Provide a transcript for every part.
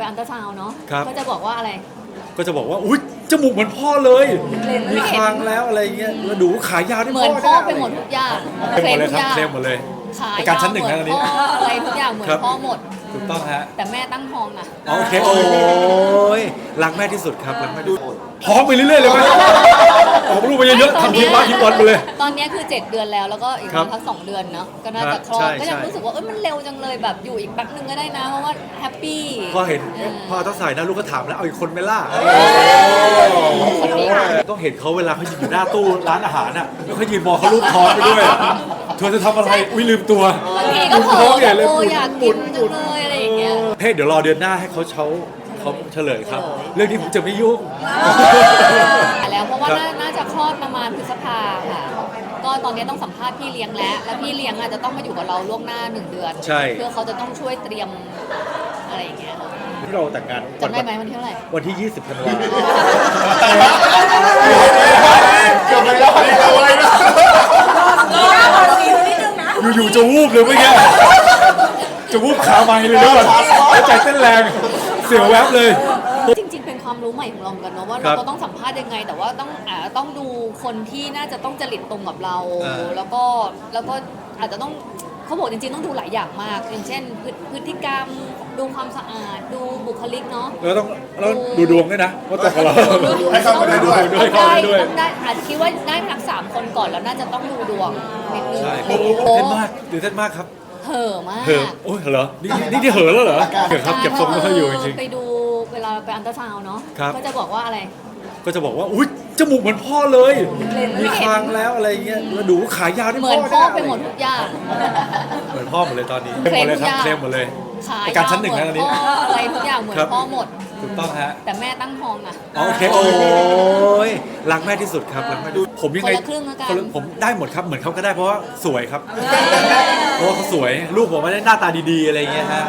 ไปอันตราซาวน์เนาะครับ ก็จะบอกว่าอะไร ก็จะบอกว่า อุ้ยจมูกเหมือนพ่อเลยเคลมไม่มีเห็นคางแล้วอะไรเงี้ย แล้วดูขายาวที่เหมือนพ่อไปหมดเทุกอย่างคลมหมดเลยทุกครับอย่างเคลมหมดเลย ขายประกันชั้นหนึ่งนะเหตมือนนี้ พ่ออะไรทุกอย่างเหมือนครับพ่อหมด ถูกต้องฮะ แต่แม่ตั้งท้องนะอ๋อโอเค โอ้ยรักแม่ที่สุดครับ รักแม่ที่สุดท้องไปเรื่อยๆเลยไหม ออกลูกไปเยอะๆทำทีมบ้านทีมบอลไปเลย ตอนเนี้ยคือ 7 เดือนแล้วแล้วก็อีกครัปบระมาณสักสองเดือนเนาะก็น่าครัจะบคลอดใช่ก็ยังใช่ รู้สึกว่าเอ้ยมันเร็วจังเลยแบบอยู่อีกแป๊บนึงก็ได้นะเพราะว่าแฮปปี้พอเห็นเออพอต้องใส่นะลูกก็ถามแล้วเอาอีกคนไหมล่ะคนนี้ค่ะต้องเห็นเขาเวลาเขายืนอยู่หน้าตู้ร้านอาหารน่ะแล้วเขายืนมองเขาลูกท้องไปด้วยเธอจะทำอะไรอุ้ยลืมตัวบางทีก็เผลท้อองแบใหญ่บเลยโอ้หมุนอยากหมุกินนหจัมุงนเลยอะไรอย่างเงี้ยเฮ้ยเดี๋ยวรอเดือนหน้าให้เขาเช้า เขาเฉลยครับ เรื่องนี้ผมจะไม่ยุ่ง แล้วเพราะว่าครับน่าน่าจะคลอดประมาณพฤษภาค่ะ ก็ตอนนี้ต้องสัมภาษณ์พี่เลี้ยงแล้ว แล้วพี่เลี้ยงอาจจะต้องมาอยู่กับเราล่วงหน้าหนึ่งเดือน ใช่ เพื่อเขาจะต้องช่วยเตรียมอะไรอย่างเงี้ยค่ะที่เราแต่งงานจำได้ไหมวันที่เท่าไหร่ วันที่ 20ธันวาเกือบไม่รอดเลยนะอยู่ๆจะวูบเลยเมื่อกี้จะวูบขาไม้เลยด้วยแล้วใจเต้นแรง เสียวแวบเลย จริง ๆ เป็นความรู้ใหม่ของเราเหมือนกันเนาะว่าครัเราบต้องสัมภาษณ์ยังไง แต่ว่าต้องอ่าต้องดูคนที่น่าจะต้องจริตตรงกับเรา อ่า แล้วก็แล้วก็อาจจะต้องเขาบอกจริง ๆ ต้องดูหลายอย่างมากอย่างเช่นพฤพฤติกรรมดูความสะอาดดูบุคลิกเนาะแล้วต้องแล้วดูดวงด้วยนะว่าตกกับเรา ให้เข้ามาได้ด้วยด้วยเข้ามาด้วย ต้องได้อาจจะคิดว่าได้ทั้งสามคนก่อนแล้วน่าจะต้องดูดวงนิดนึง ใช่โอ้ตื่นโหเต้นมากตื่นเต้นมากครับ เห่อะมาก เห่อโอ้ยเหรอ นี่นี่นี่เห่อแล้วเหรอเห่อครับเก็บทรงไม่ค่อยอยู่จริง ไปดูเวลาไปอันตราซาวน์เนาะครับ ก็จะบอกว่าอะไร ๆก็จะบอกว่า อุ้ยจมูกเหมือนพ่อเลยเคลมไม่มีเห็นคางแล้วอะไรเงี้ยแล้วดูขายาวที่เหมือนพ่อไปหมดเทุกอย่าง เหมือนพ่อหมดเลยตอนนี้เคลมหมดเลยครับทุกอย่างเคลมหมดเลย ขายประกันชั้นหนึ่งนะตอนนี้เหมืพ่ออะไรทุกอย่างเหมือนครับพ่อหมด ถูกต้องฮะแต่แม่ตั้งท้องอะ อ๋อโอเคโอ้ยรักแม่ที่สุดครับรักแม่ที่สุดผมยังไงคนละครึ่งแล้วกันคนละผมได้หมดครับเหมือนเขาก็ได้เพราะว่าสวยครับเพราะว่าเขาสวยลูกผมไม่ได้หน้าตาดีๆอะไรเงี้ยฮะ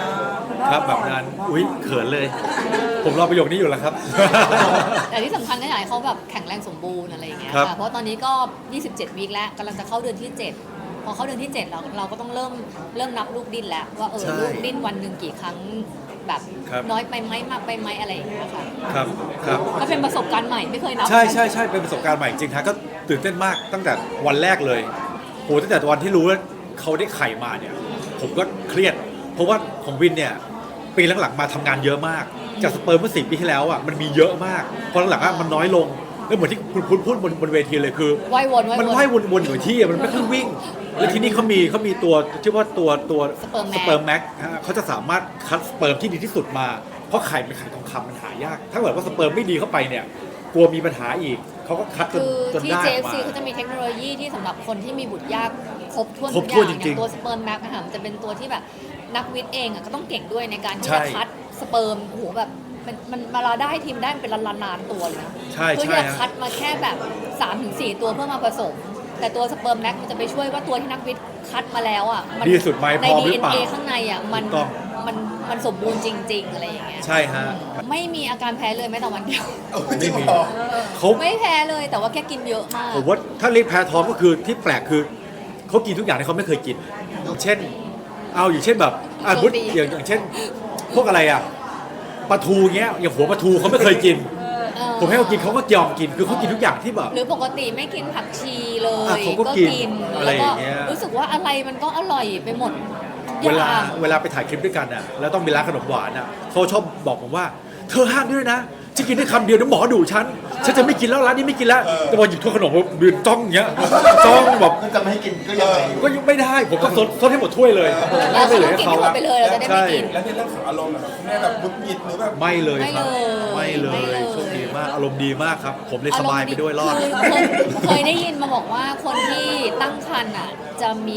ครับแบบนั้นอุ้ยเขินเลย ผมรอประโยคนี้อยู่แล้วครับ แต่ที่สำคัญก็อยากให้เขาแบบแข็งแรงสมบูรณ์อะไรอย่างเงี้ยครับ ค่ะเพราะตอนนี้ก็ 27 วีคแล้วกำลังจะเข้าเดือนที่ 7 พอเข้าเดือนที่7เราเราก็ต้องเริ่มเริ่มนับลูกดิ้นแล้วว่าเออใช่ลูกดิ้นวันหนึ่งกี่ครั้งแบบครับ น้อยไปไหมมากไปไหมอะไรอย่างเงี้ยค่ะครับครับ ก็เป็นประสบการณ์ใหม่ไม่เคยนับใช่ใช่ใช่เป็นประสบการณ์ใหม่จริงๆฮะก็ตื่นเต้นมากตั้งแต่วันแรกเลยโหตั้งแต่วันที่รู้ว่าเขาได้ไข่มาเนี่ยผมก็เครียด เพราะว่าของวินเนี่ยปีหลังๆมาทำงานเยอะมาก จากสเปิร์มเมื่อสี่ปีที่แล้วอะมันมีเยอะมากพอหลังๆอะมันน้อยลงแล้วเหมือนที่คุณพูดพูดบนบนเวทีเลยคือว่ายวนว่ายวนมันว่ายวนๆอยู่ที่อะมันไม่ค่อยวิ่ง แล้วที่นี่เขามีเขามีตัวชื่อว่าตัวตัวสเปิร์มแม็กเปิร์มแม็กฮะเขาจะสามารถคัดสเปิร์มที่ดีที่สุดมา เพราะไข่เป็นไข่ทองคำมันหายาก ถ้าเกิดว่าสเปิร์มไม่ดีเข้าไปเนี่ยกลัวมีปัญหาอีกเขาก็คัดจนคือจนที่ ได้ออก JFC มาเขาจะมีเทคโนโลยีที่สำหรับคนที่มีบุตรยากครบถ้วนครทุบกอถ้วนย่างจริอย่างงๆตัวสเปิร์มแม็กนะคะมันจะเป็นตัวที่แบบนักวิทย์เองอะก็ต้องเก่งด้วยในการที่ใช่จะคัดสเปิร์มโอ้โหแบบมันมันเวลาได้ทีมได้เป็นล้านๆตัวเลยนะใช่เพื่อใช่จะฮะ คัดมาแค่แบบ3-4ถึงตัวเพื่อมาผสม แต่ตัวสเปิร์มแม็กมันจะไปช่วยว่าตัวที่นักวิทย์คัดมาแล้วอะมัดีสุดไหมใน พร้อมหรือเปล่า DNA ข้างในอะมันถูกต้อง มันมันสมบูรณ์จริง ๆ อะไรอย่างเงี้ยใช่ฮะไม่มีอาการแพ้เลยแม้แต่วันเดียวจริงเหรอเขาไม่แพ้เลยแต่ว่าแค่กินเยอะมาก ผมว่าถ้าเรียกแพ้ท้องก็คือที่แปลกคือเขากินทุกอย่างที่เขาไม่เคยกิน เช่น เอาอย่างเช่นแบบอะโชคบุตดีอย่างอย่างเช่น พวกอะไรอะปลาทูเงี้ยอย่างหัวปลาทูเขาไม่เคยกินเออ ผมให้เขากินเขาก็ยอมกินคือเขากินทุกอย่างที่แบบ หรือปกติไม่กินผักชีเลอะยเขาก็กินอะไรแล้วอย่างเงี้ย รู้สึกว่าอะไรมันก็อร่อยไปหมดเวลาอย่างเวลาไปถ่ายคลิปด้วยกันอะแล้วต้องมีร้านขนมหวานอะเขาชอบบอกผมว่า เธอห้ามด้วยนะจะกินได้คำเดียวเดี๋ยวหมอดูฉันฉันจะไม่กินแล้วร้านนี้ไม่กินแล้วแต่พอหยิบถ้วยขนมผมยืนจ้องอย่างเงี้ยจ้องแบบก็จะไม่ให้กินก็ยังไงก็ยังไม่ได้ผมก็ซดซดให้หมดถ้วยเลยเราไม่ก็เหลืต้อองให้กินเขาให้หมดไปเลยเราจะได้ไม่กิน แล้วในเรื่องของอารมณ์นะครับคุณแม่แบบมุดหงิดหรือแบบ ไม่เลยไม่ครับ เลยไม่เลไม่ยเลยโชคดีมากอารมณ์ดีมากครับ ผมเลยสบายไปด้วยรอด คือเคยเคยได้ยินมาบอกว่าคนที่ตั้งครรภ์อะจะมี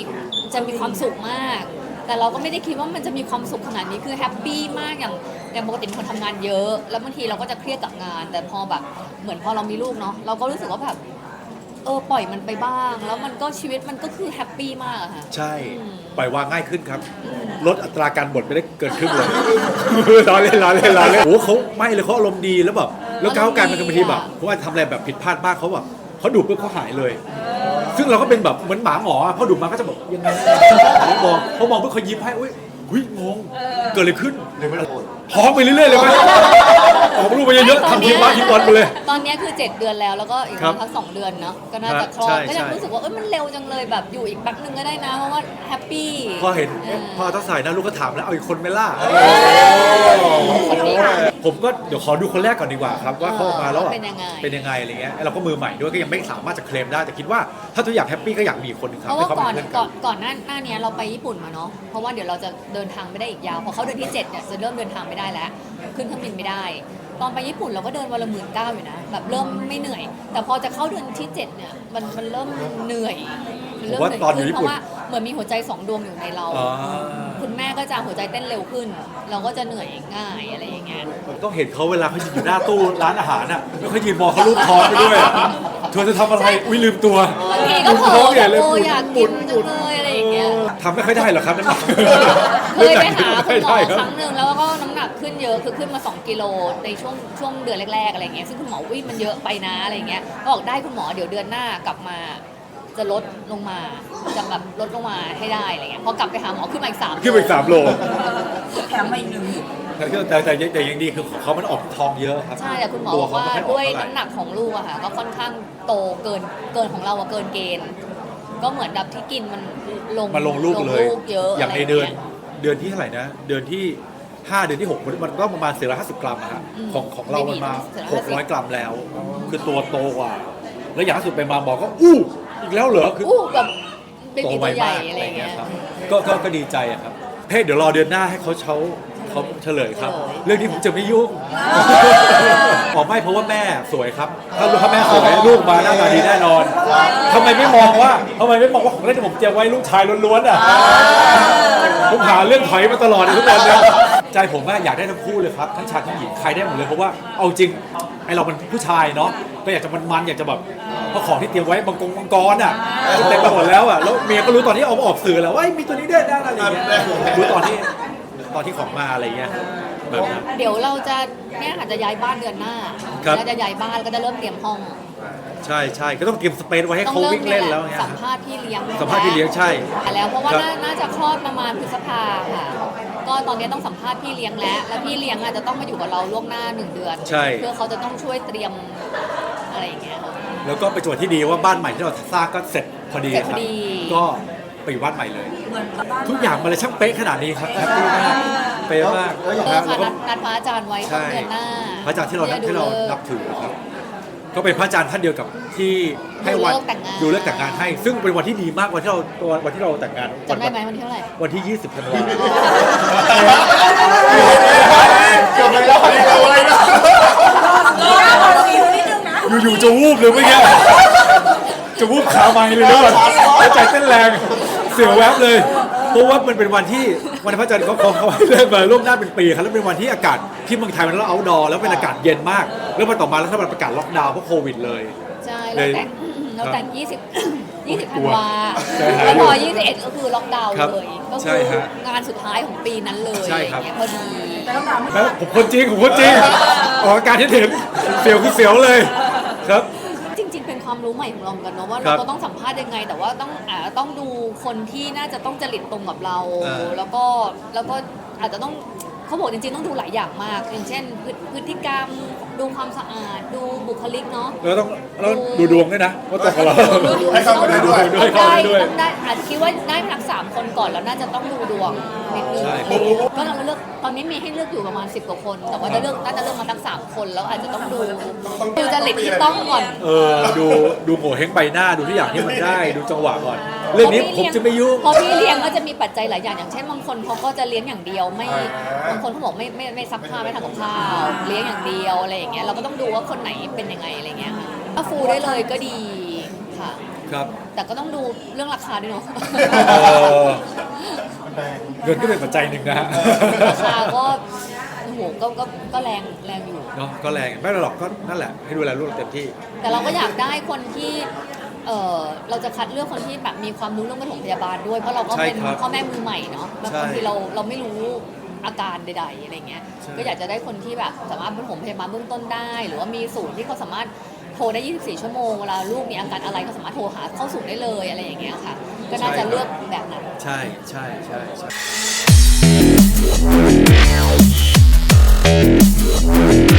จะมีความสุขมาก แต่เราก็ไม่ได้คิดว่ามันจะมีความสุขขนาดนี้คือแฮปปี้มากอย่างอย่างปกติเป็นคนทำงานเยอะ แล้วบางทีเราก็จะเครียดกับงาน แต่พอแบบเหมือนพอเรามีลูกเนาะเราก็รู้สึกว่าแบบเออปล่อยมันไปบ้าง แล้วมันก็ชีวิตมันก็คือแฮปปี้มากอะค่ะ ใช่อืมปล่อยวางง่ายขึ้นครับ ลดอัตราการบ่นไปได้เกินครึ่งเลยล้อเล่นล้อเล่นล้อเล่นโอ้โหเขาไม่เลยเขาอารมณ์ดีแล้วแบบ แล้วก้าวการมันก็บางทีแบบเพราะว่าทำอะไรแบบผิดพลาดบ้างเขาแบบเขาดูปุ๊บเขาหายเลย ซึ่งเราก็เป็นแบบเหมือนหมาหงออะพอดูมาก็จะแบบยังไงเขามองเขามองปุ๊บเขายิ้มให้อุ้ยหุ้ยงงเกิดอะไรขึ้น หรือไม่ได้โอนท้องไปเรื่อยๆเลยไหมออกลูกไปเยอะๆทำทีมบ้านทีมบอลไปเลย ตอนนี้คือ 7 เดือนแล้วแล้วก็อีกครับพักสองเดือนเนาะก็น่าจะคลอใช่ดก็ยังใช่ รู้สึกว่าเอ้ยมันเร็วจังเลยแบบอยู่อีกแป๊บนึงก็ได้นะเพราะว่าแฮปปี้พอเห็นเออพอต้องใส่นะลูกก็ถามแล้วเอาอีกคนไหมล่ะคนนี้ค่ะ ผมก็เดี๋ยวขอดูคนแรกก่อนดีกว่าครับว่าเขาออกมาแล้วอะเป็นยังไง เป็นยังไงอะไรเงี้ยเราก็มือใหม่ด้วยก็ยังไม่สามารถจะเคลมได้แต่คิดว่าถ้าทุกอย่างแฮปปี้ก็อยากมีอีกคนหนึงครัเพบราะว่าให้เขาก่อนเป็นเพื่อนก่กัอนนก่อนหน้าหน้าเนี้ยเราไปญี่ปุ่นมาเนาะเพราะว่าเดี๋ยวเราจะเดินทางไม่ได้อีกยาวพอเขาเดือนที่7เนี่ยจะเริ่มเดินทางไม่ได้แล้ว ขึ้นเครื่องบินไม่ได้ ตอนไปญี่ปุ่นเราก็เดินวันละหมื่นเก้าอยู่นะแบบเริ่มไม่เหนื่อย แต่พอจะเข้าเดือนที่7เนี่ยมันมันเริ่มเหนื่อยมันเริ่มเหนื่อยขึ้นเพราะว่าเหมือนมีหัวใจสองดวงอยู่ในเรา อ๋อคุณแม่ก็จะหัวใจเต้นเร็วขึ้น เราก็จะเหนื่อยง่ายอะไรอย่างเงี้ยผมต้องเห็นเขาเวลาเขายืนอยู่หน้าตู้ร้านอาหารอะแล้วเขายืนมองเขาลูบท้องไปด้วยอะเธอจะทำอะไรอุ้ยลืมตัวบางทีก็เผลท้อองแบใหญ่บเลยโอ้หมุนอยากหมุกินนหจัมุงนเลยอะไรอย่างเงี้ย ทำไม่ค่อยได้หรอกครับน้ำหนัก เคยไปหาคุณหมอไได้ครั้งหนึ่งแล้วก็น้ำหนักขึ้นเยอะคือขึ้นมา 2 กิโลในช่วงช่วงเดือนแรกๆอะไรเงี้ยซึ่งคุณหมอวิ่มันเยอะไปนะอะไรเงี้ยก็บอกได้คุณหมอเดี๋ยวเดือนหน้ากลับมาจะลดลงมาจะแบบลดลงมาให้ได้อะไรเงี้ยพอกลับไปหาหมอขึ้นมาอีกสามขึ้นไปอีกสามโลแถมมาอีกหนึ่งแต่แต่แต่แต่ยังดีคือของเขามันออกทองเยอะครับใช่แต่คุณหมอตับอกเขาว่าไม่ค่อออกด้วยเท่าไหร่น้ำหนักของลูกอะค่ะก็ค่อนข้างโตเกินเกินของเราอะเกินเกณฑ์ก็เหมือนแบบที่กินมันลงมาลงลูกเลยลูกเยอะอย่างในะไรเดือนงี้ย เดือนที่เท่าไหร่นะ เดือนที่ 5 เดือนที่ 6 มันก็ประมาณ450 กรัมอะฮะอืมของของเรามันมา450 600 กรัมแล้ว คือตัวโตกว่า แล้วอย่างล่าสุดไปมาบอกก็อู้อีกแล้วเหรอคืออู้แบบเบโตบีไวตัวใหญ่มากอะไรเงี้ยครับก็ก็ก็ดีใจอะครับเฮ้ยเดี๋ยวรอเดือนหน้าให้เขาเช้า เขาเฉลยครับเฉลยเรื่องนี้ผมจะไม่ยุ่งอ๋อไม่เพราะว่าแม่สวยครับ ถ้าลูกถ้าแม่สวยลูกมาหน้าตาดีแน่นอนทำไมไม่มองว่าทำไมไม่มองว่าของเล่นที่ผมเตรียมไว้ลูกชายล้วนๆอะผมหาเรื่องถอยมาตลอดเลยทุกวันเนี่ยใจผมว่าอยากได้ทั้งคู่เลยครับทั้งชายทั้งหญิงใครได้หมดเลยเพราะว่าเอาจริงไอเราเป็นผู้ชายเนาะก็อยากจะมันๆอยากจะแบบเพราะของที่เตรียมไว้บางกงมังกรอะเต็มไปหมดแล้วอะแล้วเมียก็รู้ตอนที่เอามาออกสื่อแล้วว่าเอ้ยมีตัวนี้ด้วยนะอะไรอย่างเงี้ยรู้ตอนที่ ตอนที่ของมาอะไรเงี้ยแบบนั้น เดี๋ยวเราจะเนี่ยอาจจะย้ายบ้านเดือนหน้าครับเราจะย้ายบ้านแล้วก็จะเริ่มเตรียมห้อง ใช่ใช่ก็ต้องเตรียมสเปซไว้ให้ต้องเขาเริ่มวิ่งเล่นแล้วยเงี้ยสัมภาษณ์พี่เลี้ยงสัมภาษณ์พี่เลี้ยงใช่แล้วเพราะว่าครับ น่าน่าจะคลอดประมาณพฤษภาค่ะ ก็ตอนนี้ต้องสัมภาษณ์พี่เลี้ยงแล้ว แล้วพี่เลี้ยงอาจจะต้องมาอยู่กับเราล่วงหน้าหนึ่งเดือน ใช่ เพื่อเขาจะต้องช่วยเตรียมอะไรอย่างเงี้ยค่ะ แล้วก็ไปนจังหวะที่ดีว่าบ้านใหม่ที่เราสร้างก็เสร็จพอดีเสร็จคพรัอบดี ก็ ไปอยู่บ้านใหม่เลย เหมือนบ้านทุกอย่างมันเลยช่างเป๊ะขนาดนี้ครับแฮปปี้มากเป๊ะมากแล้วอย่างเอนะอแล้วค่ะก็นัดนัดพระอาจารย์ไว้ต้นใช่เดือนหน้าพระอาจารย์ที่เรานับจะที่เราดูลิกนับถือครับ ก็เป็นพระอาจารย์ท่านเดียวกับที่ให้วันดูเลิกแต่งงานดูเลิกแต่งงานให้ ซึ่งเป็นวันที่ดีมากวันที่เราวันวันที่เราแต่งงานจำได้ไหมวันที่เท่าไหร่ วันที่ 20ธันวาเกือบเลยแล้วเอาอะไรนะฟิวนิดนึงนะอยู่ๆจะวูบเลยเมื่อกี้จะวูบขาไม้เลยด้วยหัวใจเต้นแรง เสียวแวบเลยเพราะว่ามันเป็นวันที่วันพระอาจารย์เขาเขาเขาให้เลิกมาล่วงหน้าเป็นปีครับแล้วเป็นวันที่อากาศที่เมืองไทยมันแล้วเอาดอแล้วเป็นอากาศเย็นมาก แล้วมันต่อมาแล้วถ้ามันประกาศล็อกดาวน์เพราะโควิดเลย ใช่เลเรายแต่งเราแต่ง20 20ธันวาใจหายแล้วอยู่พอ21 ก็คือล็อกดาวน์ครับเลย ก็ใช่คือฮะงานสุดท้ายของปีนั้นเลยใช่อย่างครับเงี้ยพอดีแต่ต้องถามแล้วผมคนจริงผมคนจริงออกอาการที่เห็นเสียวคือเสียวเลยครับจริงๆเป็น ความรู้ใหม่ของเราเหมือนกันเนาะว่าครัเราบก็ต้องสัมภาษณ์ยังไง แต่ว่าต้องอ่าต้องดูคนที่น่าจะต้องจริตตรงกับเรา เออ แล้วก็แล้วก็อาจจะต้องเขาบอกจริงๆต้องดูหลายอย่างมากอย่างเช่นพฤพฤติกรรม ดูความสะอาด ดูบุคลิกเนาะแล้วต้องแล้วดูดวงด้วยนะว่าตกกับเรา ให้เข้ามาได้ด้วย ด้วยต้องได้เข้ามาด้วย ต้องได้อาจจะคิดว่าได้ทั้งสามคนก่อนแล้วน่าจะต้องดูดวงนิดนึงใช่ ก็เราเลือกตอนนี้มีให้เลือกอยู่ประมาณ 10กว่าคน แต่ว่าจะเลือกน่าจะเลือกมาทั้งสามคนแล้วอาจจะต้องดูดูจริตที่ต้องก่อน เออดูดูโง่เฮงใบหน้าดูทุกอย่างที่มันได้ ดูจังหวะก่อน เรื่องนี้ผมจะไม่ยุ่งเพราะพี่เลี้ยงก็จะมีปัจจัยหลายอย่างอย่างเช่นบางคนเขาก็จะเลี้ยงอย่างเดียวไม่บางคนเขาบอกไม่ไม่ไม่ซักผ้าไม่ทำกับข้าวเลี้ยงอย่างเดียวอะไรอย่างเงี้ยเราก็ต้องดูว่าคนไหนเป็นยังไงอะไรเงี้ยค่ะถ้าฟูได้เลยก็ดีค่ะ ครับแต่ก็ต้องดูเรื่องราคาด้วยเนาะเออเงินก็เป็นปัจจัยหนึ่งนะฮะ ราคาก็โอ้โหก็ก็ก็แรงแรงอยู่ เนาะก็แรงไม่เป็นไรหรอกก็นั่นแหละให้ดูแลลูกเราเต็มที่ แต่เราก็อยากได้คนที่ เออเราจะคัดเลือกคนที่แบบมีความรู้เรื่องปฐมพยาบาลด้วย เพราะเราก็เป็นใช่ครับพ่อแม่มือใหม่เนาะแล้วใช่บางทีเราเราไม่รู้อาการใด ๆอะไรเงี้ย ใช่ ก็อยากจะได้คนที่แบบสามารถปฐมพยาบาลเบื้องต้นได้ หรือว่ามีศูนย์ที่เขาสามารถโทรได้ 24 ชั่วโมง เวลาลูกมีอาการอะไรก็สามารถโทรหาเข้าศูนย์ได้เลยอะไรอย่างเงี้ยค่ะ ก็น่าจะเลือกแบบนั้น ใช่ใช่ใช่ใช่ Thank